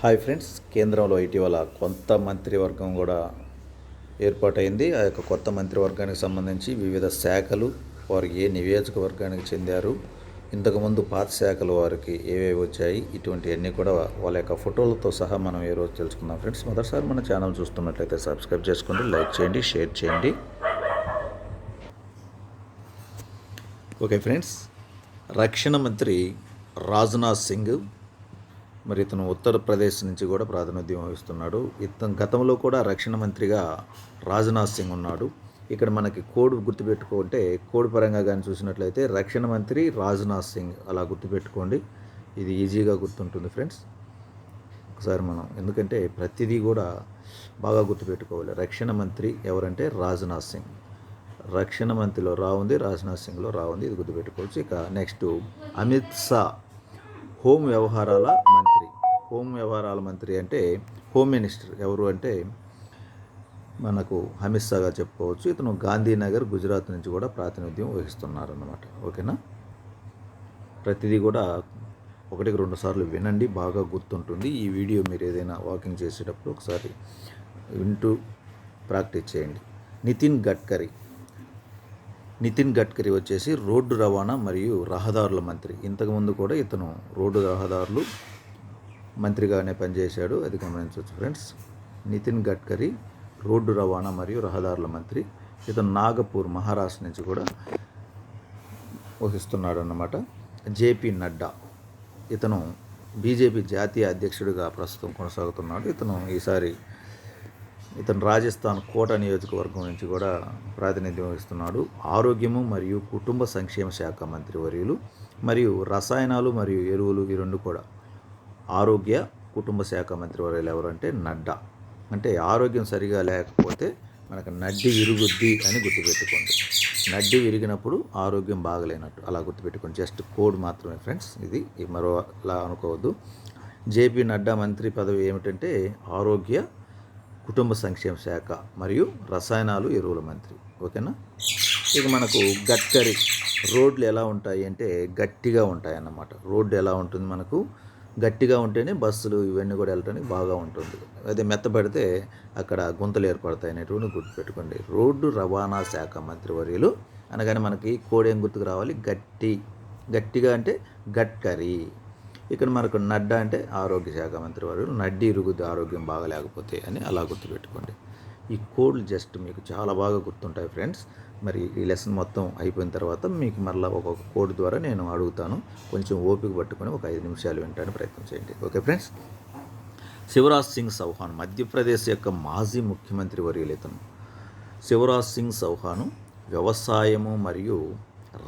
Hi friends కేంద్రంలో ఇటీవల కొత్త మంత్రివర్గం కూడా ఏర్పాటైంది. ఆ యొక్క కొత్త మంత్రివర్గానికి సంబంధించి వివిధ శాఖలు వారు ఏ నియోజకవర్గానికి చెందారు ఇంతకుముందు పాత శాఖలు వారికి ఏవేవి వచ్చాయి ఇటువంటివన్నీ కూడా వాళ్ళ యొక్క ఫోటోలతో సహా మనం ఏ రోజు తెలుసుకుందాం ఫ్రెండ్స్. మొదటిసారి మన ఛానల్ చూస్తున్నట్లయితే సబ్స్క్రైబ్ చేసుకోండి లైక్ చేయండి షేర్ చేయండి. ఓకే ఫ్రెండ్స్ రక్షణ మంత్రి రాజ్నాథ్ సింగ్ మరి ఇతను ఉత్తరప్రదేశ్ నుంచి కూడా ప్రాతినిధ్యం వహిస్తున్నాడు. ఇతను గతంలో కూడా రక్షణ మంత్రిగా రాజ్నాథ్ సింగ్ ఉన్నాడు. ఇక్కడ మనకి కోడ్ గుర్తుపెట్టుకుంటే కోడ్ పరంగా కానీ చూసినట్లయితే రక్షణ మంత్రి రాజ్నాథ్ సింగ్ అలా గుర్తుపెట్టుకోండి. ఇది ఈజీగా గుర్తుంటుంది ఫ్రెండ్స్. ఒకసారి మనం ఎందుకంటే ప్రతిదీ కూడా బాగా గుర్తుపెట్టుకోవాలి. రక్షణ మంత్రి ఎవరంటే రాజ్నాథ్ సింగ్. రక్షణ మంత్రిలో రా ఉంది రాజ్నాథ్ సింగ్లో రా ఉంది ఇది గుర్తుపెట్టుకోవచ్చు. ఇక నెక్స్ట్ అమిత్ షా హోం వ్యవహారాల హోమ్ వ్యవహారాల మంత్రి అంటే హోమ్ మినిస్టర్ ఎవరు అంటే మనకు అమిత్ షాగా చెప్పుకోవచ్చు. ఇతను గాంధీనగర్ గుజరాత్ నుంచి కూడా ప్రాతినిధ్యం వహిస్తున్నారన్నమాట. ఓకేనా? ప్రతిదీ కూడా ఒకటికి రెండు సార్లు వినండి బాగా గుర్తుంటుంది. ఈ వీడియో మీరు ఏదైనా వాకింగ్ చేసేటప్పుడు ఒకసారి వింటూ ప్రాక్టీస్ చేయండి. నితిన్ గడ్కరీ. నితిన్ గడ్కరీ వచ్చేసి రోడ్డు రవాణా మరియు రహదారుల మంత్రి. ఇంతకుముందు కూడా ఇతను రోడ్డు రహదారులు మంత్రిగానే పనిచేశాడు. అది గమనించవచ్చు ఫ్రెండ్స్. నితిన్ గడ్కరీ రోడ్డు రవాణా మరియు రహదారుల మంత్రి. ఇతను నాగపూర్ మహారాష్ట్ర నుంచి కూడా వహిస్తున్నాడు అన్నమాట జేపీ నడ్డా. ఇతను బీజేపీ జాతీయ అధ్యక్షుడిగా ప్రస్తుతం కొనసాగుతున్నాడు. ఇతను ఈసారి ఇతను రాజస్థాన్ కోట నియోజకవర్గం నుంచి కూడా ప్రాతినిధ్యం వహిస్తున్నాడు. ఆరోగ్యము మరియు కుటుంబ సంక్షేమ శాఖ మంత్రి వర్యులు మరియు రసాయనాలు మరియు ఎరువులు ఈ రెండు కూడా. ఆరోగ్య కుటుంబ శాఖ మంత్రి వర్యులు ఎవరంటే నడ్డా. అంటే ఆరోగ్యం సరిగా లేకపోతే మనకు నడ్డి విరుగుద్ది అని గుర్తుపెట్టుకోండి. నడ్డి విరిగినప్పుడు ఆరోగ్యం బాగలేనట్టు అలా గుర్తుపెట్టుకోండి. జస్ట్ కోడ్ మాత్రమే ఫ్రెండ్స్ ఇది మరో మరోలా అనుకోవద్దు. జేపీ నడ్డా మంత్రి పదవి ఏమిటంటే ఆరోగ్య కుటుంబ సంక్షేమ శాఖ మరియు రసాయనాలు ఎరువుల మంత్రి. ఓకేనా? ఇక మనకు గడ్కరీ రోడ్లు ఎలా ఉంటాయి అంటే గట్టిగా ఉంటాయి అన్నమాట రోడ్డు ఎలా ఉంటుంది మనకు? గట్టిగా ఉంటేనే బస్సులు ఇవన్నీ కూడా వెళ్ళడానికి బాగా ఉంటుంది. అదే మెత్తబడితే అక్కడ గుంతలు ఏర్పడతాయి అనేటువంటి గుర్తుపెట్టుకోండి. రోడ్డు రవాణా శాఖ మంత్రివర్యులు అనగానే మనకి కోడి ఏం గుర్తుకు రావాలి? గట్టి. గట్టిగా అంటే గడ్కరీ ఇక్కడ మనకు నడ్డా అంటే ఆరోగ్య శాఖ మంత్రి వారు నడ్డి ఇరుగుద్ది ఆరోగ్యం బాగా లేకపోతే అని అలా గుర్తుపెట్టుకోండి. ఈ కోడ్లు జస్ట్ మీకు చాలా బాగా గుర్తుంటాయి ఫ్రెండ్స్. మరి ఈ లెసన్ మొత్తం అయిపోయిన తర్వాత మీకు మరలా ఒక కోడ్ ద్వారా నేను అడుగుతాను. కొంచెం ఓపిక పట్టుకొని ఒక ఐదు నిమిషాలు వినడానికి ప్రయత్నం చేయండి. Okay friends? శివరాజ్ సింగ్ చౌహాన్ మధ్యప్రదేశ్ యొక్క మాజీ ముఖ్యమంత్రి వర్యులితను శివరాజ్ సింగ్ చౌహాను వ్యవసాయము మరియు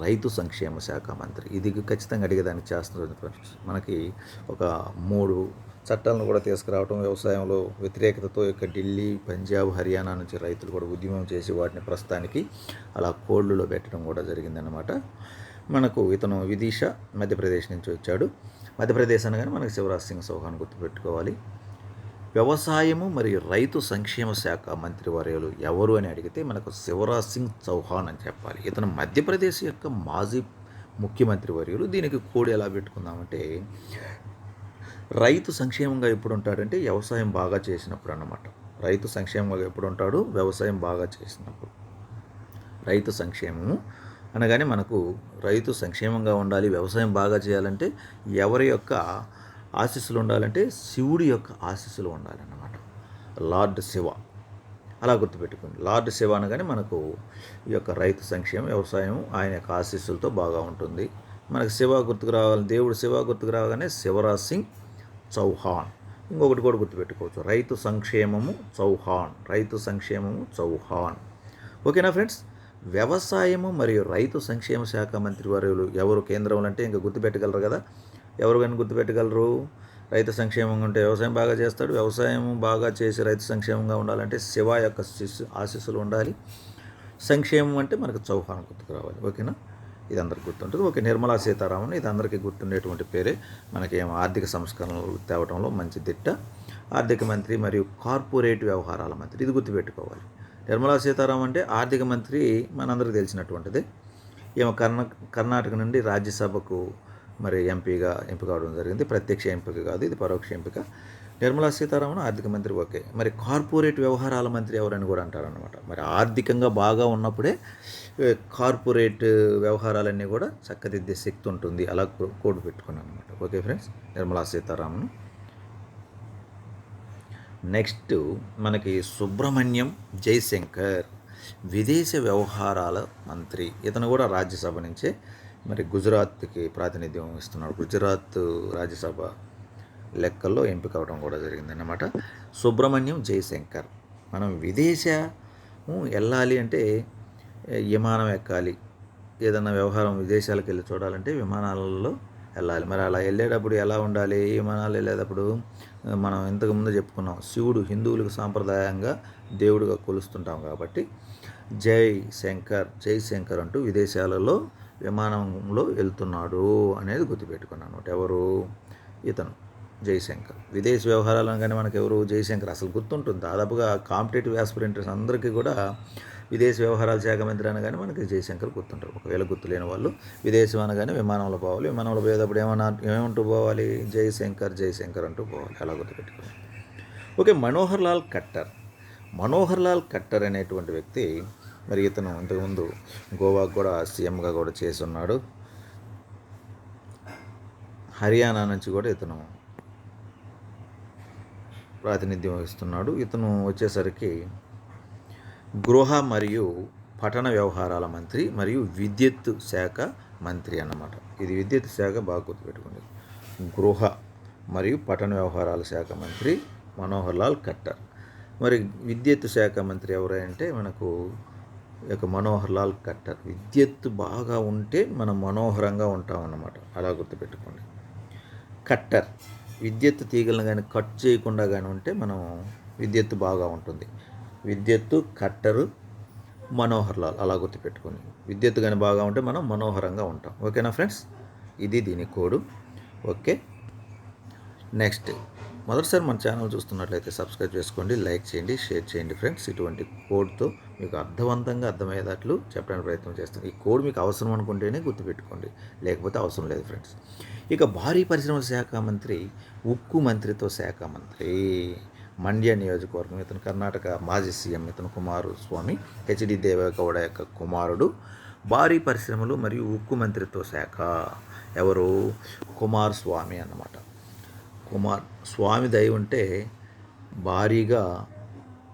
రైతు సంక్షేమ శాఖ మంత్రి. ఇది ఖచ్చితంగా అడిగేదానికి చేస్తున్నారు ఫ్రెండ్స్. మనకి ఒక మూడు చట్టాలను కూడా తీసుకురావడం వ్యవసాయంలో వ్యతిరేకతతో యొక్క ఢిల్లీ పంజాబ్ హర్యానా నుంచి రైతులు కూడా ఉద్యమం చేసి వాటిని ప్రస్తుతానికి అలా కోళ్ళులో పెట్టడం కూడా జరిగిందనమాట మనకు ఇతను విదిష మధ్యప్రదేశ్ నుంచి వచ్చాడు. మధ్యప్రదేశ్ అనగానే మనకి శివరాజ్ సింగ్ చౌహాన్ గుర్తుపెట్టుకోవాలి. వ్యవసాయము మరియు రైతు సంక్షేమ శాఖ మంత్రి వర్యులు ఎవరు అని అడిగితే మనకు శివరాజ్ సింగ్ చౌహాన్ అని చెప్పాలి. ఇతను మధ్యప్రదేశ్ యొక్క మాజీ ముఖ్యమంత్రి వర్యులు. దీనికి కోడి ఎలా పెట్టుకుందామంటే రైతు సంక్షేమంగా ఎప్పుడు ఉంటాడంటే వ్యవసాయం బాగా చేసినప్పుడు అన్నమాట రైతు సంక్షేమంగా ఎప్పుడు ఉంటాడు వ్యవసాయం బాగా చేసినప్పుడు. రైతు సంక్షేమము అనగానే మనకు రైతు సంక్షేమంగా ఉండాలి వ్యవసాయం బాగా చేయాలంటే ఎవరి యొక్క ఆశీస్సులు ఉండాలంటే శివుడి యొక్క ఆశీస్సులు ఉండాలన్నమాట. లార్డ్ శివ. అలా గుర్తుపెట్టుకోండి. లార్డ్ శివ అనగానే మనకు ఈ యొక్క రైతు సంక్షేమం వ్యవసాయం ఆయన యొక్క ఆశీస్సులతో బాగా ఉంటుంది. మనకు శివ గుర్తుకు రావాలి దేవుడు శివ గుర్తుకు రాగానే శివరాజ్ సింగ్ చౌహాన్. ఇంకొకటి కూడా గుర్తుపెట్టుకోవచ్చు. రైతు సంక్షేమము చౌహాన్. రైతు సంక్షేమము చౌహాన్. ఓకేనా ఫ్రెండ్స్? వ్యవసాయము మరియు రైతు సంక్షేమ శాఖ మంత్రి వర్యులు ఎవరు? కేంద్రంలో అంటే ఇంకా గుర్తుపెట్టగలరు కదా? ఎవరు కానీ గుర్తుపెట్టగలరు? రైతు సంక్షేమంగా ఉంటే వ్యవసాయం బాగా చేస్తాడు. వ్యవసాయం బాగా చేసి రైతు సంక్షేమంగా ఉండాలంటే శివ యొక్క శిశు ఆశీస్సులు ఉండాలి. సంక్షేమం అంటే మనకు చౌహాన్ గుర్తుకు రావాలి. ఓకేనా? ఇది అందరికి గుర్తుంటుంది. ఓకే నిర్మలా సీతారామన్ ఇది అందరికీ గుర్తుండేటువంటి పేరే. మనకి ఆర్థిక సంస్కరణలు తేవడంలో మంచి దిట్ట. ఆర్థిక మంత్రి మరియు కార్పొరేట్ వ్యవహారాల మంత్రి. ఇది గుర్తుపెట్టుకోవాలి. నిర్మలా సీతారామన్ అంటే ఆర్థిక మంత్రి మనందరికీ తెలిసినటువంటిది. ఈమె కర్ణ కర్ణాటక నుండి రాజ్యసభకు మరి ఎంపీగా ఎంపిక అవడం జరిగింది. ప్రత్యక్ష ఎంపిక కాదు ఇది పరోక్ష ఎంపిక. నిర్మలా సీతారామన్ ఆర్థిక మంత్రి ఓకే. మరి కార్పొరేట్ వ్యవహారాల మంత్రి ఎవరని కూడా అంటారనమాట మరి ఆర్థికంగా బాగా ఉన్నప్పుడే కార్పొరేట్ వ్యవహారాలన్నీ కూడా చక్కదిద్దే శక్తి ఉంటుంది. అలా కో- కోడ్ పెట్టుకున్నాను అనమాట okay friends? Nirmala Sitharaman. Next మనకి సుబ్రహ్మణ్యం జైశంకర్ విదేశ వ్యవహారాల మంత్రి. ఇతను కూడా రాజ్యసభ నుంచే మరి గుజరాత్కి ప్రాతినిధ్యం ఇస్తున్నాడు గుజరాత్ రాజ్యసభ లెక్కల్లో ఎంపిక అవడం కూడా జరిగిందన్నమాట. సుబ్రహ్మణ్యం జైశంకర్ మనం విదేశం వెళ్ళాలి అంటే విమానం ఎక్కాలి. ఏదన్నా వ్యవహారం విదేశాలకు వెళ్ళి చూడాలంటే విమానాలలో వెళ్ళాలి. మరి అలా వెళ్ళేటప్పుడు ఎలా ఉండాలి? విమానాలు వెళ్ళేటప్పుడు? మనం ఇంతకుముందు చెప్పుకున్నాం శివుడు హిందువులకు సాంప్రదాయంగా దేవుడిగా కొలుస్తుంటాం కాబట్టి జై శంకర్ జై శంకర్ అంటూ విదేశాలలో విమానంలో వెళ్తున్నాడు అనేది గుర్తుపెట్టుకున్నాను అనమాట ఎవరు? ఇతను జయశంకర్ విదేశీ వ్యవహారాలను కానీ మనకు ఎవరు జయశంకర్ అసలు గుర్తుంటుంది. దాదాపుగా కాంపిటేటివ్ ఆస్పిరెంటర్స్ అందరికీ కూడా విదేశీ వ్యవహారాల శాఖ మంత్రి అనగానే మనకి జయశంకర్ గుర్తుంటారు. ఒకవేళ గుర్తులేని వాళ్ళు విదేశం అనగానే విమానంలో పోవాలి. విమానంలో పోయేటప్పుడు ఏమన్నా ఏమంటూ పోవాలి? జయశంకర్ జయశంకర్ అంటూ పోవాలి. అలా గుర్తుపెట్టుకోవాలి ఓకే మనోహర్ లాల్ కట్టర్ మనోహర్ లాల్ కట్టర్ అనేటువంటి వ్యక్తి మరి ఇతను ఇంతకుముందు గోవాకు కూడా సీఎంగా కూడా చేసి ఉన్నాడు హర్యానా నుంచి కూడా ఇతను ప్రాతినిధ్యం వహిస్తున్నాడు. ఇతను వచ్చేసరికి గృహ మరియు పట్టణ వ్యవహారాల మంత్రి మరియు విద్యుత్ శాఖ మంత్రి అన్నమాట. ఇది విద్యుత్ శాఖ బాగా గుర్తుపెట్టుకోండి గృహ మరియు పట్టణ వ్యవహారాల శాఖ మంత్రి మనోహర్ లాల్ ఖట్టర్. మరి విద్యుత్ శాఖ మంత్రి ఎవరంటే మనకు ఒక యొక్క మనోహర్ లాల్ ఖట్టర్. విద్యుత్ బాగా ఉంటే మనం మనోహరంగా ఉంటాం అన్నమాట అలా గుర్తుపెట్టుకోండి. కట్టర్ విద్యుత్ తీగలను కానీ కట్ చేయకుండా కానీ ఉంటే మనం విద్యుత్ బాగా ఉంటుంది. విద్యుత్తు కట్టరు మనోహర్ లాల్ అలా గుర్తుపెట్టుకొని విద్యుత్ కానీ బాగా ఉంటే మనం మనోహరంగా ఉంటాం. ఓకేనా ఫ్రెండ్స్ ఇది దీని కోడు. ఓకే నెక్స్ట్ మొదటిసారి మన ఛానల్ చూస్తున్నట్లయితే సబ్స్క్రైబ్ చేసుకోండి లైక్ చేయండి షేర్ చేయండి ఫ్రెండ్స్ ఇటువంటి కోడ్తో మీకు అర్థవంతంగా అర్థమయ్యేటట్లు చెప్పడానికి ప్రయత్నం చేస్తాను ఈ కోడ్ మీకు అవసరం అనుకుంటేనే గుర్తుపెట్టుకోండి. లేకపోతే అవసరం లేదు ఫ్రెండ్స్ ఇక భారీ పరిశ్రమల శాఖ మంత్రి ఉక్కు మంత్రిత్వ శాఖ మంత్రి. మండ్య నియోజకవర్గం ఇతను కర్ణాటక మాజీ సీఎం ఇతను కుమారు స్వామి హెచ్డి దేవేగౌడ యొక్క కుమారుడు భారీ పరిశ్రమలు మరియు ఉక్కు మంత్రిత్వ శాఖ. ఎవరు? కుమార్ స్వామి అన్నమాట. కుమార్ స్వామి దయ ఉంటే భారీగా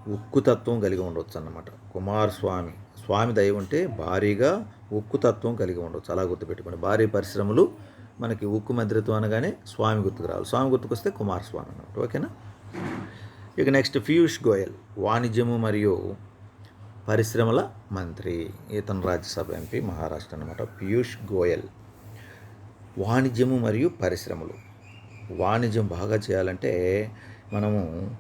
ఉక్కు తత్వం కలిగి ఉండొచ్చు అన్నమాట. కుమార్ స్వామి స్వామి దయ ఉంటే భారీగా ఉక్కు తత్వం కలిగి ఉండొచ్చు. అలా గుర్తుపెట్టుకోండి. భారీ పరిశ్రమలు మనకి ఉక్కు మంత్రిత్వం అనగానే స్వామి గుర్తుకు రావాలి. స్వామి గుర్తుకొస్తే కుమార్ స్వామి అన్నమాట. ఓకేనా? ఇక నెక్స్ట్ పీయూష్ గోయల్ వాణిజ్యము మరియు పరిశ్రమల మంత్రి ఇతను రాజ్యసభ ఎంపీ మహారాష్ట్ర అన్నమాట. పీయూష్ గోయల్ వాణిజ్యము మరియు పరిశ్రమలు. వాణిజ్యం బాగా చేయాలంటే మనము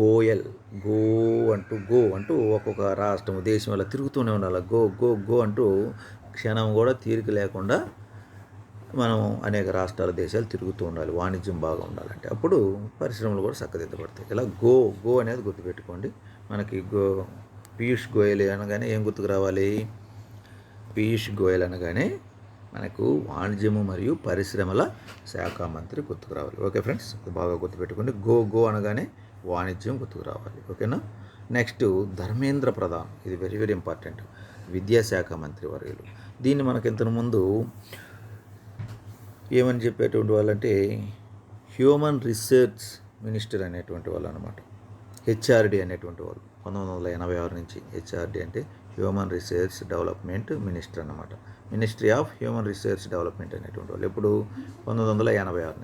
గోయల్ గో అంటూ గో అంటూ ఒక్కొక్క రాష్ట్రం దేశం అలా తిరుగుతూనే ఉండాలి. గో గో గో అంటూ క్షణం కూడా తీరిక లేకుండా మనం అనేక రాష్ట్రాల దేశాలు తిరుగుతూ ఉండాలి వాణిజ్యం బాగా ఉండాలంటే అప్పుడు పరిశ్రమలు కూడా చక్కదిద్దబడతాయి ఇలా గో గో అనేది గుర్తుపెట్టుకోండి. మనకి గో పీయూష్ గోయల్ అనగానే ఏం గుర్తుకు రావాలి? పీయూష్ గోయల్ అనగానే మనకు వాణిజ్యము మరియు పరిశ్రమల శాఖ మంత్రి గుర్తుకు రావాలి. Okay friends? బాగా గుర్తుపెట్టుకోండి. గో గో అనగానే వాణిజ్యం గుర్తుకు రావాలి. ఓకేనా? నెక్స్ట్ ధర్మేంద్ర ప్రధాన్. ఇది వెరీ వెరీ ఇంపార్టెంట్. విద్యాశాఖ మంత్రి వర్యులు. దీన్ని మనకి ఇంతకు ముందు ఏమని చెప్పేటువంటి వాళ్ళంటే హ్యూమన్ రీసెర్చ్ మినిస్టర్ అనేటువంటి వాళ్ళు అనమాట హెచ్ఆర్డి అనేటువంటి వాళ్ళు. పంతొమ్మిది వందల ఎనభై ఆరు నుంచి హెచ్ఆర్డి అంటే హ్యూమన్ రీసెర్చ్ డెవలప్మెంట్ మినిస్టర్ అనమాట ministry of human research development అనేటువంటి వాళ్ళు. ఇప్పుడు పంతొమ్మిది వందల ఎనభై ఆరు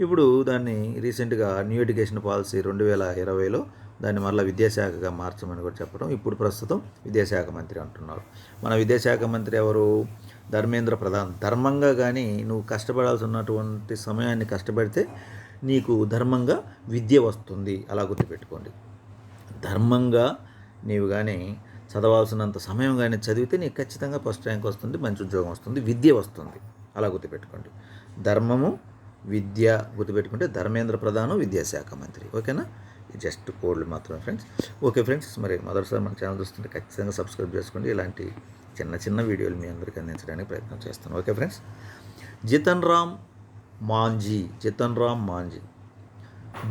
ఇప్పుడు దాన్ని రీసెంట్గా న్యూ ఎడ్యుకేషన్ పాలసీ రెండు వేల ఇరవైలో దాన్ని మరలా విద్యాశాఖగా మార్చమని కూడా చెప్పడం ఇప్పుడు ప్రస్తుతం విద్యాశాఖ మంత్రి అంటున్నారు. మన విద్యాశాఖ మంత్రి ఎవరు? ధర్మేంద్ర ప్రధాన్. ధర్మంగా కానీ నువ్వు కష్టపడాల్సి ఉన్నటువంటి సమయాన్ని కష్టపడితే నీకు ధర్మంగా విద్య వస్తుంది. అలా గుర్తుపెట్టుకోండి. ధర్మంగా నీవు కానీ చదవాల్సినంత సమయం కానీ చదివితే నీకు ఖచ్చితంగా ఫస్ట్ ర్యాంక్ వస్తుంది మంచి ఉద్యోగం వస్తుంది విద్య వస్తుంది. అలా గుర్తుపెట్టుకోండి. ధర్మము విద్య గుర్తుపెట్టుకుంటే ధర్మేంద్ర ప్రధానం విద్యాశాఖ మంత్రి. ఓకేనా? జస్ట్ కోడ్లు మాత్రమే ఫ్రెండ్స్. ఓకే ఫ్రెండ్స్ మరి మొదటిసారి మన ఛానల్ చూస్తుంటే ఖచ్చితంగా సబ్స్క్రైబ్ చేసుకోండి. ఇలాంటి చిన్న చిన్న వీడియోలు మీ అందరికీ అందించడానికి ప్రయత్నం చేస్తాను. Okay friends? జితన్ రామ్ మాంజీ జితన్ రామ్ మాంజీ.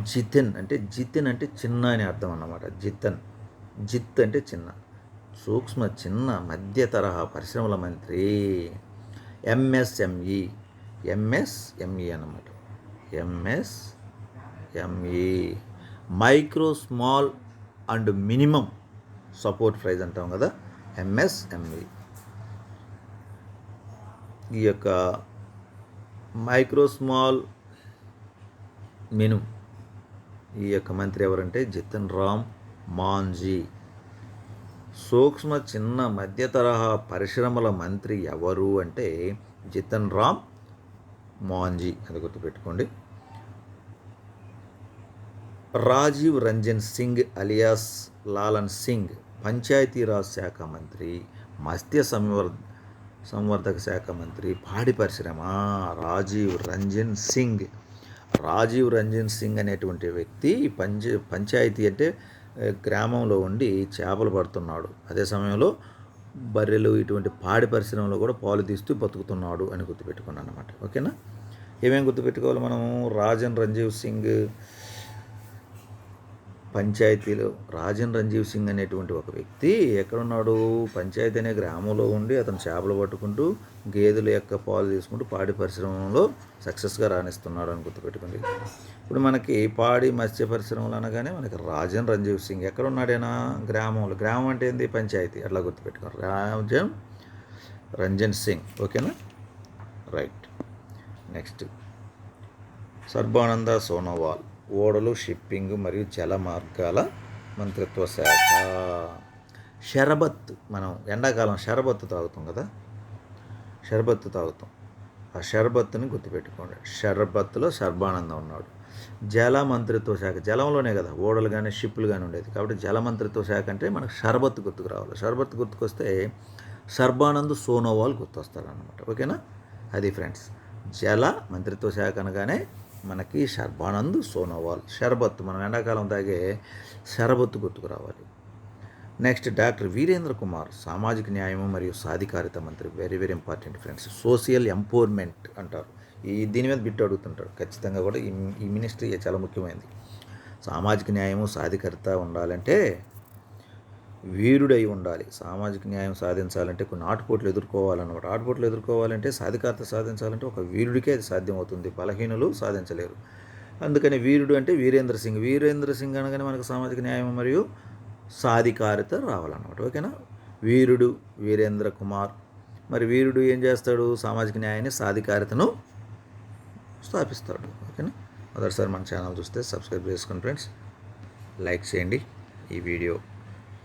జితిన్ అంటే జితిన్ అంటే చిన్న అని అర్థం అన్నమాట. జితన్. జిత్ అంటే చిన్న. సూక్ష్మ చిన్న మధ్య తరహా పరిశ్రమల మంత్రి. ఎంఎస్ఎంఈ. ఎంఎస్ఎంఈ అన్నమాట. MSME. Micro small and minimum support price అంటాం కదా. ఎంఎస్ఎంఈ. ఈ యొక్క మైక్రో స్మాల్ మెను ఈ యొక్క మంత్రి ఎవరంటే జితన్ రామ్ మాంజీ. సూక్ష్మ చిన్న మధ్య తరహా పరిశ్రమల మంత్రి ఎవరు అంటే జితన్ రామ్ మాంజీ. అది గుర్తుపెట్టుకోండి. రాజీవ్ రంజన్ సింగ్ అలియాస్ లాలన్ సింగ్ పంచాయతీరాజ్ శాఖ మంత్రి మత్స్య సంవర్ సంవర్ధక శాఖ మంత్రి పాడి పరిశ్రమ రాజీవ్ రంజన్ సింగ్. రాజీవ్ రంజన్ సింగ్ అనేటువంటి వ్యక్తి పంచ పంచాయతీ అంటే గ్రామంలో ఉండి చేపలు పడుతున్నాడు. అదే సమయంలో బర్రెలు ఇటువంటి పాడి పరిశ్రమలో కూడా పాలు తీస్తూ బతుకుతున్నాడు అని గుర్తుపెట్టుకున్నాను అనమాట ఓకేనా? ఏమేమి గుర్తుపెట్టుకోవాలి మనము? రాజన్ రంజీవ్ సింగ్ పంచాయతీలో రాజన్ రంజీవ్ సింగ్ అనేటువంటి ఒక వ్యక్తి ఎక్కడున్నాడు? పంచాయతీ అనే గ్రామంలో ఉండి అతను చేపలు పట్టుకుంటూ గేదెల యొక్క పాలు తీసుకుంటూ పాడి పరిశ్రమలో సక్సెస్గా రాణిస్తున్నాడు అని గుర్తుపెట్టుకోండి. ఇప్పుడు మనకి పాడి మత్స్య పరిశ్రమలు అనగానే మనకి రాజన్ రంజీవ్ సింగ్ ఎక్కడ ఉన్నాడైనా గ్రామంలో. గ్రామం అంటే ఏంది? పంచాయతీ. అట్లా గుర్తుపెట్టుకోండి. రాజన్ రంజన్ సింగ్. ఓకేనా? రైట్. నెక్స్ట్. సర్బానంద సోనోవాల్. ఓడలు షిప్పింగ్ మరియు జల మార్గాల మంత్రిత్వ శాఖ. షరబత్ మనం ఎండాకాలం షరబత్తు తాగుతాం కదా? షర్బత్తు తాగుతాం. ఆ షర్బత్తుని గుర్తుపెట్టుకోండి. షర్బత్తులో సర్బానందం ఉన్నాడు. జల మంత్రిత్వ శాఖ జలంలోనే కదా? ఓడలు కానీ షిప్పులు కానీ ఉండేది. కాబట్టి జల మంత్రిత్వ శాఖ అంటే మనకు షర్బత్ గుర్తుకు రావాలి. షర్బత్ గుర్తుకొస్తే సర్బానంద్ సోనోవాల్ గుర్తొస్తారు అనమాట ఓకేనా? అది ఫ్రెండ్స్. జల మంత్రిత్వ శాఖ అనగానే మనకి సర్బానంద్ సోనోవాల్. షర్బత్ మనం ఎండాకాలం తాగే షర్బత్ గుర్తుకు రావాలి. నెక్స్ట్ డాక్టర్ వీరేంద్ర కుమార్ సామాజిక న్యాయం మరియు సాధికారిత మంత్రి. Very very important friends social empowerment అంటారు. ఈ దీని మీద బిట్టు అడుగుతుంటాడు. ఖచ్చితంగా కూడా ఈ ఈ మినిస్ట్రీ చాలా ముఖ్యమైనది. సామాజిక న్యాయము సాధికారిత ఉండాలంటే వీరుడై ఉండాలి. సామాజిక న్యాయం సాధించాలంటే కొన్ని ఆటుపోట్లు ఎదుర్కోవాలన్నమాట. ఆటుపోట్లు ఎదుర్కోవాలంటే సాధికారత సాధించాలంటే ఒక వీరుడికే అది సాధ్యమవుతుంది. బలహీనులు సాధించలేరు. అందుకని వీరుడు అంటే వీరేంద్ర సింగ్. వీరేంద్ర సింగ్ అనగానే మనకు సామాజిక న్యాయం మరియు సాధికారిత రావాలన్నమాట. ఓకేనా? వీరుడు వీరేంద్ర కుమార్. మరి వీరుడు ఏం చేస్తాడు? సామాజిక న్యాయాన్ని సాధికారితను స్థాపిస్తాడు. ఓకేనా? మొదటిసారి మన ఛానల్ చూస్తే సబ్స్క్రైబ్ చేసుకోండి ఫ్రెండ్స్ లైక్ చేయండి ఈ వీడియో.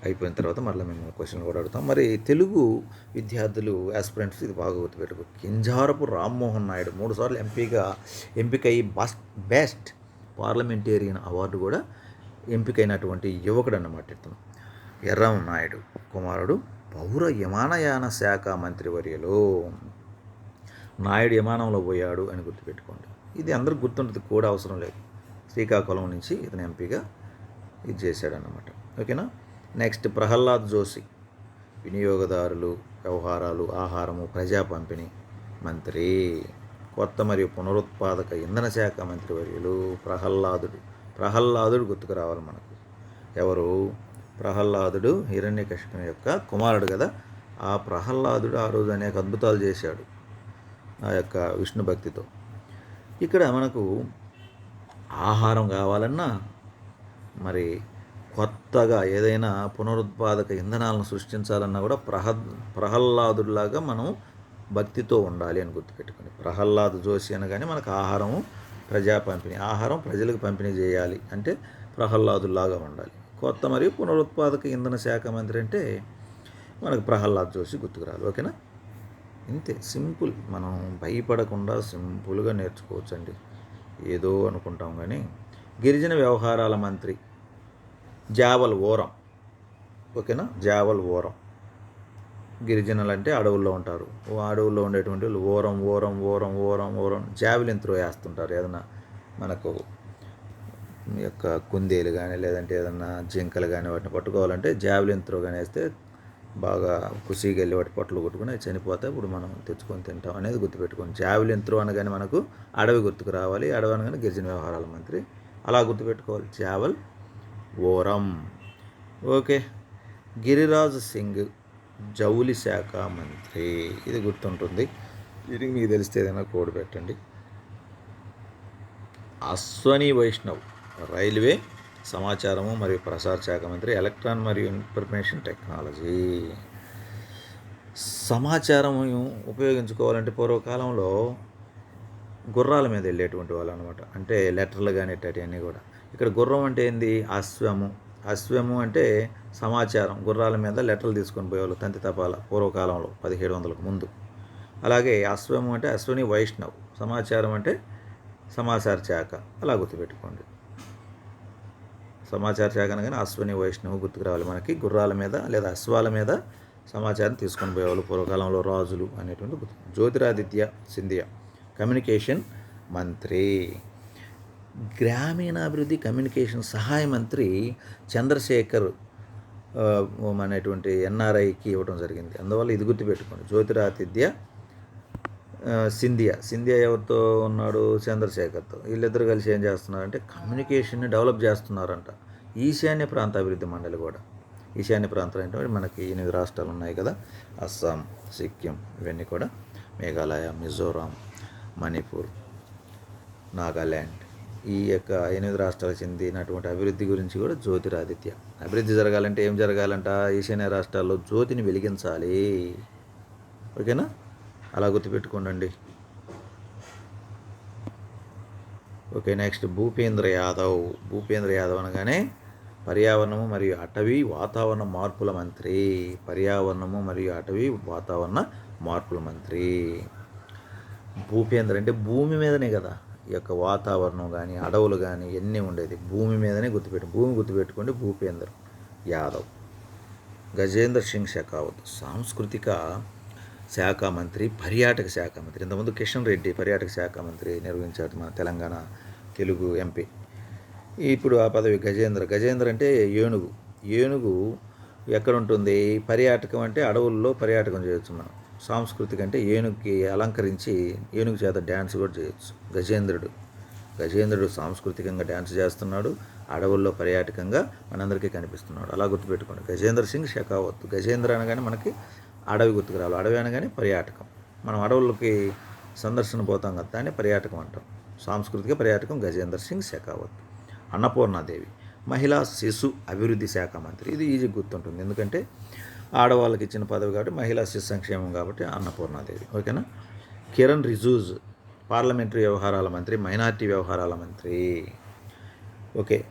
అయిపోయిన తర్వాత మళ్ళీ మేము క్వశ్చన్ కూడా అడుగుతాం. మరి తెలుగు విద్యార్థులు ఆస్పిరెంట్స్ ఇది బాగా గుర్తుపెట్టుకో కింజారపు రామ్మోహన్ నాయుడు మూడుసార్లు ఎంపీగా ఎంపికై బస్ట్ బెస్ట్ పార్లమెంటేరియన్ అవార్డు కూడా ఎంపికైనటువంటి యువకుడు అన్నమాట ఇతను. ఎర్రం నాయుడు కుమారుడు పౌర విమానయాన శాఖ మంత్రివర్యలో నాయుడు విమానంలో పోయాడు అని గుర్తుపెట్టుకోండి. ఇది అందరికి గుర్తుంటుంది కూడా అవసరం లేదు. శ్రీకాకుళం నుంచి ఇతను ఎంపీగా ఇది చేశాడన్నమాట. ఓకేనా? నెక్స్ట్ ప్రహ్లాద్ జోషి. వినియోగదారులు వ్యవహారాలు ఆహారము ప్రజా పంపిణీ మంత్రి కొత్త మరియు పునరుత్పాదక ఇంధన శాఖ మంత్రివర్యులు ప్రహ్లాదుడు. ప్రహ్లాదుడు గుర్తుకు రావాలి మనకు. ఎవరు? ప్రహ్లాదుడు హిరణ్యకృష్ణుని యొక్క కుమారుడు కదా. ఆ ప్రహ్లాదుడు ఆ రోజు అనేక అద్భుతాలు చేశాడు ఆ యొక్క విష్ణు భక్తితో. ఇక్కడ మనకు ఆహారం కావాలన్నా మరి కొత్తగా ఏదైనా పునరుత్పాదక ఇంధనాలను సృష్టించాలన్నా కూడా ప్రహ ప్రహ్లాదుడిలాగా మనం భక్తితో ఉండాలి అని గుర్తుపెట్టుకుని ప్రహ్లాద్ జోషి అనగానే మనకు ఆహారము ప్రజా పంపిణీ ఆహారం ప్రజలకు పంపిణీ చేయాలి అంటే ప్రహ్లాదులాగా ఉండాలి. కొత్త మరియు పునరుత్పాదక ఇంధన శాఖ మంత్రి అంటే మనకు ప్రహ్లాద్ జోషి గుర్తుకురాలి. ఓకేనా? ఇంతే. సింపుల్. మనం భయపడకుండా సింపుల్గా నేర్చుకోవచ్చండి. ఏదో అనుకుంటాం కానీ గిరిజన వ్యవహారాల మంత్రి జావల్ ఓరం. ఓకేనా? జావల్ ఓరం. గిరిజనులు అంటే అడవుల్లో ఉంటారు. ఓ అడవుల్లో ఉండేటువంటి వాళ్ళు ఓరం ఓరం ఓరం ఓరం ఓరం జావెలిన్ త్రో వేస్తుంటారు ఏదైనా మనకు ఈ యొక్క కుందేలు కానీ లేదంటే ఏదన్నా జింకలు కానీ వాటిని పట్టుకోవాలంటే జావెలిన్ త్రో కానీ వేస్తే బాగా కుసిగా వెళ్ళి వాటి పొట్టలు కొట్టుకుని అవి చనిపోతే ఇప్పుడు మనం తెచ్చుకొని తింటాం అనేది గుర్తుపెట్టుకోండి. జావెలిన్ త్రో అనగానే మనకు అడవి గుర్తుకు రావాలి. అడవి అనగానే గిరిజన వ్యవహారాల మంత్రి. అలా గుర్తుపెట్టుకోవాలి. జావల్ ఓరం. ఓకే. గిరిరాజ్ సింగ్ జౌలి శాఖ మంత్రి. ఇది గుర్తుంటుంది. ఇది మీకు తెలిస్తే ఏదైనా కోడ్ పెట్టండి. అశ్వని వైష్ణవ్ రైల్వే సమాచారము మరియు ప్రసార శాఖ మంత్రి ఎలక్ట్రాన్ మరియు ఇన్ఫర్మేషన్ టెక్నాలజీ. సమాచారం ఉపయోగించుకోవాలంటే పూర్వకాలంలో గుర్రాల మీద వెళ్ళేటువంటి వాళ్ళు అనమాట అంటే లెటర్లు కానీ ఇట్లాంటివన్నీ కూడా. ఇక్కడ గుర్రం అంటే ఏంది? అశ్వము. అశ్వము అంటే సమాచారం. గుర్రాల మీద లెటర్లు తీసుకొని పోయేవాళ్ళు తంతి తపాల పూర్వకాలంలో పదిహేడు వందలకు ముందు. అలాగే అశ్వము అంటే అశ్వని వైష్ణవ్. సమాచారం అంటే సమాచార శాఖ. అలా గుర్తుపెట్టుకోండి. సమాచార శాఖ అనగానే అశ్వని వైష్ణవ్ గుర్తుకు రావాలి మనకి. గుర్రాల మీద లేదా అశ్వాల మీద సమాచారం తీసుకొని పోయేవాళ్ళు పూర్వకాలంలో రాజులు అనేటువంటి గుర్తు. జ్యోతిరాదిత్య సింధియా. కమ్యూనికేషన్ మంత్రి. గ్రామీణాభివృద్ధి కమ్యూనికేషన్ సహాయ మంత్రి చంద్రశేఖర్ అనేటువంటి ఎన్ఆర్ఐకి ఇవ్వడం జరిగింది. అందువల్ల ఇది గుర్తుపెట్టుకోండి. జ్యోతిరాతిథ్య సింధియా. సింధియా ఎవరితో ఉన్నాడు? చంద్రశేఖర్తో. వీళ్ళిద్దరు కలిసి ఏం చేస్తున్నారంటే కమ్యూనికేషన్ని డెవలప్ చేస్తున్నారంట. ఈశాన్య ప్రాంత అభివృద్ధి మండలి కూడా. ఈశాన్య ప్రాంతం అంటే మనకి ఎనిమిది రాష్ట్రాలు ఉన్నాయి కదా. అస్సాం సిక్కిం ఇవన్నీ కూడా. మేఘాలయ మిజోరాం మణిపూర్ నాగాల్యాండ్ ఈ యొక్క ఎనిమిది రాష్ట్రాలకు చెందినటువంటి అభివృద్ధి గురించి కూడా జ్యోతిరాదిత్య. అభివృద్ధి జరగాలంటే ఏం జరగాలంట? ఈశాన్య రాష్ట్రాల్లో జ్యోతిని వెలిగించాలి. ఓకేనా? అలా గుర్తుపెట్టుకోండి ఓకే నెక్స్ట్ భూపేంద్ర యాదవ్. భూపేంద్ర యాదవ్ అనగానే పర్యావరణము మరియు అటవీ వాతావరణ మార్పుల మంత్రి. పర్యావరణము మరియు అటవీ వాతావరణ మార్పుల మంత్రి. భూపేంద్ర అంటే భూమి మీదనే కదా. ఈ యొక్క వాతావరణం కానీ అడవులు కానీ ఎన్ని ఉండేది? భూమి మీదనే గుర్తుపెట్టు భూమి గుర్తుపెట్టుకోండి భూపేంద్ర యాదవ్. గజేంద్ర సింగ్ షెకావత్ సాంస్కృతిక శాఖ మంత్రి పర్యాటక శాఖ మంత్రి. ఇంతకుముందు కిషన్ రెడ్డి పర్యాటక శాఖ మంత్రి నిర్వహించారు మన తెలంగాణ తెలుగు ఎంపీ. ఇప్పుడు ఆ పదవి గజేంద్ర. గజేంద్ర అంటే ఏనుగు. ఏనుగు ఎక్కడ ఉంటుంది పర్యాటకం అంటే అడవుల్లో పర్యాటకం చేయొచ్చు మనం సాంస్కృతిక అంటే ఏనుగుకి అలంకరించి ఏనుగు చేత డ్యాన్స్ కూడా చేయొచ్చు. గజేంద్రుడు. గజేంద్రుడు సాంస్కృతికంగా డ్యాన్స్ చేస్తున్నాడు. అడవుల్లో పర్యాటకంగా మనందరికీ కనిపిస్తున్నాడు. అలా గుర్తుపెట్టుకోండి. గజేంద్ర సింగ్ షెకావత్. గజేంద్ర అనగానే మనకి అడవి గుర్తుకురావాలి అడవి అనగానే పర్యాటకం. మనం అడవులకి సందర్శన పోతాం కదా దాన్ని పర్యాటకం అంటాం. సాంస్కృతిక పర్యాటకం గజేంద్ర సింగ్ షెకావత్. అన్నపూర్ణాదేవి. మహిళా శిశు అభివృద్ధి శాఖ మంత్రి. ఇది ఈజీ గుర్తుంటుంది. ఎందుకంటే ఆడవాళ్ళకి ఇచ్చిన పదవి కాబట్టి మహిళా శిశు సంక్షేమం కాబట్టి అన్నపూర్ణాదేవి. ఓకేనా? కిరణ్ రిజూజ్ పార్లమెంటరీ వ్యవహారాల మంత్రి మైనార్టీ వ్యవహారాల మంత్రి. ఓకే.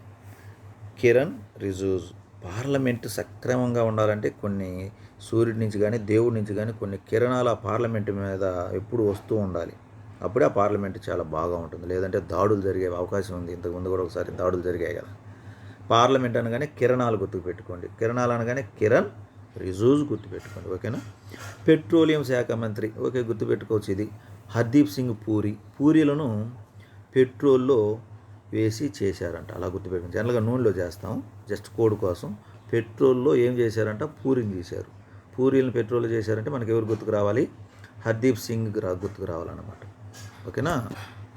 కిరణ్ రిజూజ్ పార్లమెంటు సక్రమంగా ఉండాలంటే కొన్ని సూర్యుడి నుంచి కానీ దేవుడి నుంచి కానీ కొన్ని కిరణాలు ఆ పార్లమెంటు మీద ఎప్పుడు వస్తూ ఉండాలి. అప్పుడే ఆ పార్లమెంట్ చాలా బాగా ఉంటుంది. లేదంటే దాడులు జరిగే అవకాశం ఉంది. ఇంతకుముందు కూడా ఒకసారి దాడులు జరిగాయి కదా. పార్లమెంట్ అనగానే కిరణాలు గుర్తుకు పెట్టుకోండి కిరణాలు అనగానే కిరణ్ రిజూజ్ గుర్తుపెట్టుకోండి ఓకేనా? పెట్రోలియం శాఖ మంత్రి ఓకే గుర్తుపెట్టుకోవచ్చు ఇది. హర్దీప్ సింగ్ పూరి పూరీలను పెట్రోల్లో వేసి చేశారంట అలా గుర్తుపెట్టుకుని జనరల్గా నూనెలో చేస్తాం జస్ట్ కోడ్ కోసం. పెట్రోల్లో ఏం చేశారంట? పూరిని చేశారు. పూరీలను పెట్రోల్ చేశారంటే మనకి ఎవరు గుర్తుకు రావాలి? హర్దీప్ సింగ్ రా గుర్తుకు రావాలన్నమాట. ఓకేనా?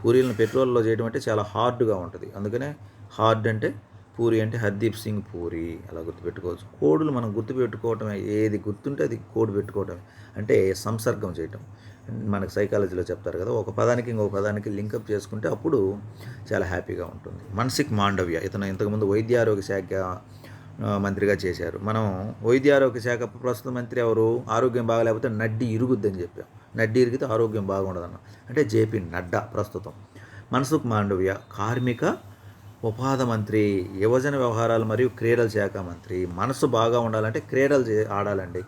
పూరీలను పెట్రోల్లో చేయడం అంటే చాలా హార్డ్గా ఉంటుంది. అందుకనే హార్డ్ అంటే పూరి అంటే హర్దీప్ సింగ్ పూరి అలా గుర్తుపెట్టుకోవచ్చు. కోడులు మనం గుర్తుపెట్టుకోవటమే ఏది గుర్తుంటే అది కోడ్ పెట్టుకోవటమే. అంటే సంసర్గం చేయటం. మనకు సైకాలజీలో చెప్తారు కదా ఒక పదానికి ఇంకొక పదానికి లింకప్ చేసుకుంటే అప్పుడు చాలా హ్యాపీగా ఉంటుంది. మన్సిక్ మాండవ్య ఇతను ఇంతకుముందు వైద్య ఆరోగ్య శాఖ మంత్రిగా చేశారు. మనం వైద్య ఆరోగ్య శాఖ ప్రస్తుత మంత్రి ఎవరు? ఆరోగ్యం బాగలేకపోతే నడ్డి ఇరుగుద్దని చెప్పాం. నడ్డి ఇరిగితే ఆరోగ్యం బాగుండదన్న. అంటే జేపీ నడ్డా ప్రస్తుతం. మన్సుఖ్ మాండవ్య కార్మిక ఉపాధి మంత్రి యువజన వ్యవహారాలు మరియు క్రీడల శాఖ మంత్రి. మనసు బాగా ఉండాలంటే క్రీడలు చే- ఆడాలండి.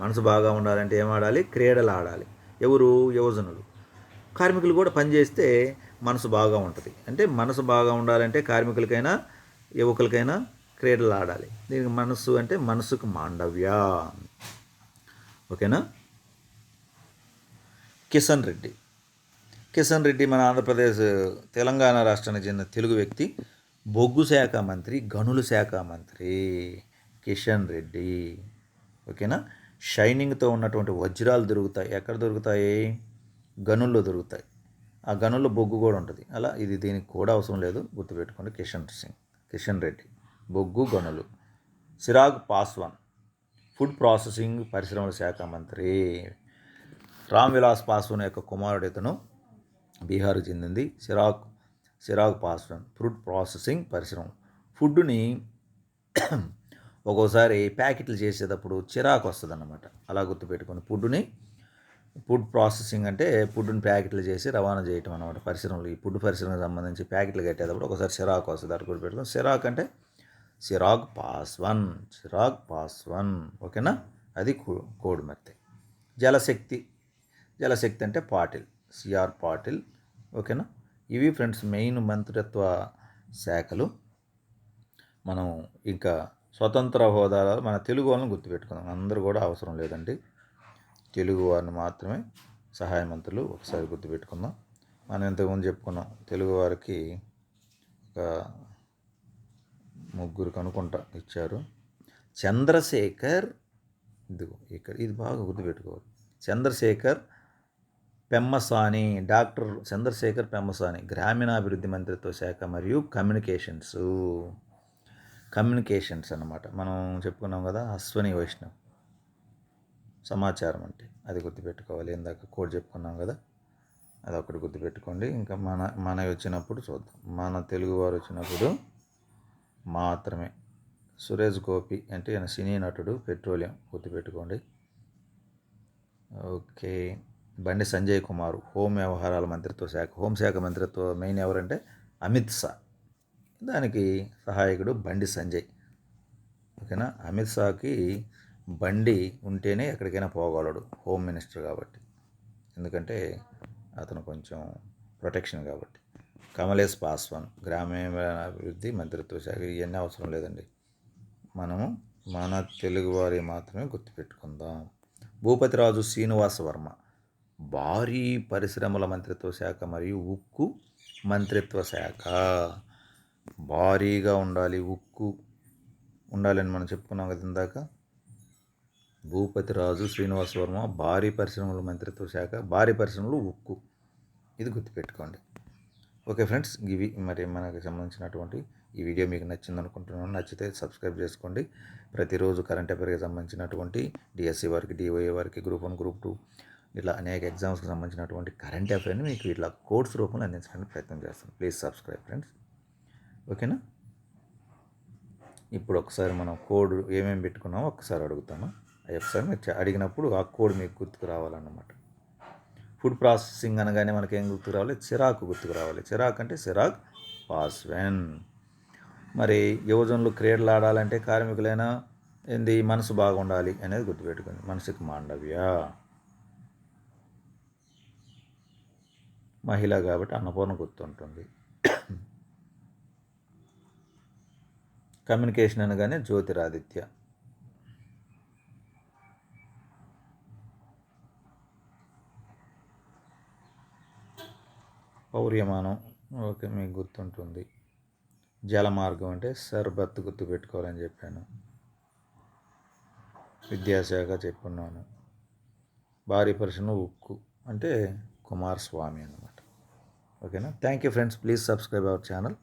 మనసు బాగా ఉండాలంటే ఏం ఆడాలి? క్రీడలు ఆడాలి. ఎవరు? యువజనులు. కార్మికులు కూడా పనిచేస్తే మనసు బాగా ఉంటుంది. అంటే మనసు బాగా ఉండాలంటే కార్మికులకైనా యువకులకైనా క్రీడలు ఆడాలి. దీనికి మనసు అంటే మనసుకు మాండవ్య. ఓకేనా? కిషన్ రెడ్డి. కిషన్ రెడ్డి మన ఆంధ్రప్రదేశ్ తెలంగాణ రాష్ట్రానికి చెందిన తెలుగు వ్యక్తి బొగ్గు శాఖ మంత్రి గనుల శాఖ మంత్రి కిషన్ రెడ్డి. ఓకేనా? షైనింగ్తో ఉన్నటువంటి వజ్రాలు దొరుకుతాయి. ఎక్కడ దొరుకుతాయి? గనుల్లో దొరుకుతాయి. ఆ గనుల్లో బొగ్గు కూడా ఉంటుంది. అలా ఇది దీనికి కూడా అవసరం లేదు. గుర్తుపెట్టుకోండి కిషన్ సింగ్ కిషన్ రెడ్డి. బొగ్గు గనులు. సిరాగ్ పాస్వాన్ ఫుడ్ ప్రాసెసింగ్ పరిశ్రమల శాఖ మంత్రి. రామ్ విలాస్ పాస్వాన్ యొక్క కుమారుడు ఇతను. బీహార్ చెందింది సిరాగ్ సిరాగ్ పాస్వాన్ ఫ్రూట్ ప్రాసెసింగ్ పరిశ్రమ. ఫుడ్ని ఒక్కోసారి ప్యాకెట్లు చేసేటప్పుడు చిరాకు వస్తుంది అన్నమాట అలా గుర్తుపెట్టుకొని ఫుడ్ని ఫుడ్ ప్రాసెసింగ్ అంటే ఫుడ్ని ప్యాకెట్లు చేసి రవాణా చేయటం అనమాట పరిశ్రమలు ఈ ఫుడ్ పరిశ్రమకు సంబంధించి ప్యాకెట్లు కట్టేటప్పుడు ఒకసారి సిరాకు వస్తుంది. అటు గుర్తుపెట్టుకొని సిరాక్ అంటే సిరాగ్ పాస్వన్ సిరాగ్ పాస్వన్ ఓకేనా? అది కో- కోడ్ జలశక్తి జలశక్తి అంటే పాటిల్ సిఆర్ పాటిల్. ఓకేనా? ఇవి ఫ్రెండ్స్ మెయిన్ మంత్రిత్వ శాఖలు. మనం ఇంకా స్వతంత్ర హోదాలో మన తెలుగు వాళ్ళని గుర్తుపెట్టుకుందాం. అందరూ కూడా అవసరం లేదండి. తెలుగు వారిని మాత్రమే సహాయ మంత్రులు ఒకసారి గుర్తుపెట్టుకుందాం. మనం ఇంతకుముందు చెప్పుకున్నాం తెలుగు వారికి ఒక ముగ్గురు కనుకుంటా ఇచ్చారు. చంద్రశేఖర్ ఇదిగో ఇక్కడ ఇది బాగా గుర్తుపెట్టుకోవాలి చంద్రశేఖర్ పెమ్మసాని డాక్టర్ చంద్రశేఖర్ పెమ్మసాని గ్రామీణాభివృద్ధి మంత్రిత్వ శాఖ మరియు కమ్యూనికేషన్స్. కమ్యూనికేషన్స్ అన్నమాట. మనం చెప్పుకున్నాం కదా అశ్వని వైష్ణవ్. సమాచారం అంటే అది గుర్తుపెట్టుకోవాలి. ఇందాక కోడ్ చెప్పుకున్నాం కదా అది ఒకటి గుర్తుపెట్టుకోండి. ఇంకా మన మన వచ్చినప్పుడు చూద్దాం. మన తెలుగువారు వచ్చినప్పుడు మాత్రమే. సురేష్ గోపి అంటే ఈయన సినీ నటుడు పెట్రోలియం గుర్తుపెట్టుకోండి. ఓకే. బండి సంజయ్ కుమార్ హోం వ్యవహారాల మంత్రిత్వ శాఖ. హోంశాఖ మంత్రిత్వ మెయిన్ ఎవరంటే అమిత్ షా. దానికి సహాయకుడు బండి సంజయ్. ఓకేనా? అమిత్ షాకి బండి ఉంటేనే ఎక్కడికైనా పోగలడు హోమ్ మినిస్టర్ కాబట్టి. ఎందుకంటే అతను కొంచెం ప్రొటెక్షన్ కాబట్టి. కమలేష్ పాస్వాన్ గ్రామీణాభివృద్ధి మంత్రిత్వ శాఖ ఇవన్నీ అవసరం లేదండి. మనము మన తెలుగువారి మాత్రమే గుర్తుపెట్టుకుందాం. భూపతిరాజు శ్రీనివాస వర్మ భారీ పరిశ్రమల మంత్రిత్వ శాఖ మరియు ఉక్కు మంత్రిత్వ శాఖ. భారీగా ఉండాలి ఉక్కు. ఉండాలని మనం చెప్పుకున్నాం కదా ఇందాక. భూపతిరాజు శ్రీనివాస వర్మ భారీ పరిశ్రమల మంత్రిత్వ శాఖ భారీ పరిశ్రమలు ఉక్కు. ఇది గుర్తుపెట్టుకోండి. ఓకే ఫ్రెండ్స్ ఇవి మరి మనకు సంబంధించినటువంటి ఈ వీడియో మీకు నచ్చింది అనుకుంటున్నాను నచ్చితే సబ్స్క్రైబ్ చేసుకోండి. ప్రతిరోజు కరెంట్ అఫైర్కి సంబంధించినటువంటి డిఎస్సి వారికి డిఓఏ వారికి గ్రూప్ వన్ గ్రూప్ టూ ఇట్లా అనేక ఎగ్జామ్స్కి సంబంధించినటువంటి కరెంట్ అఫైర్ని మీకు ఇట్లా కోర్స్ రూపంలో అందించడానికి ప్రయత్నం చేస్తాను ప్లీజ్ సబ్స్క్రైబ్ ఫ్రెండ్స్. ఓకేనా? ఇప్పుడు ఒకసారి మనం కోడ్ ఏమేమి పెట్టుకున్నామో ఒకసారి అడుగుతాను అవి ఒకసారి మీరు అడిగినప్పుడు ఆ కోడ్ మీకు గుర్తుకు రావాలన్నమాట. ఫుడ్ ప్రాసెసింగ్ అనగానే మనకి ఏం గుర్తుకు రావాలి? చిరాకు గుర్తుకు రావాలి. చిరాకు అంటే చిరాక్ పాస్వెన్ మరి యువజనులు క్రీడలు ఆడాలంటే కార్మికులైనా ఏంది? మనసు బాగుండాలి అనేది గుర్తుపెట్టుకుంది మనసుకి మాండవ్య. మహిళ కాబట్టి అన్నపూర్ణ గుర్తుంటుంది. కమ్యూనికేషన్ అనగానే జ్యోతిరాదిత్య. పౌర్యమానం ఓకే మీకు గుర్తుంటుంది. జలమార్గం అంటే సర్బత్ గుర్తు పెట్టుకోవాలని చెప్పాను. విద్యాశాఖ చెప్పున్నాను. భారీ పరిశ్రమ ఉక్కు అంటే కుమారస్వామి అనమాట ఓకేనా thank you friends please subscribe our channel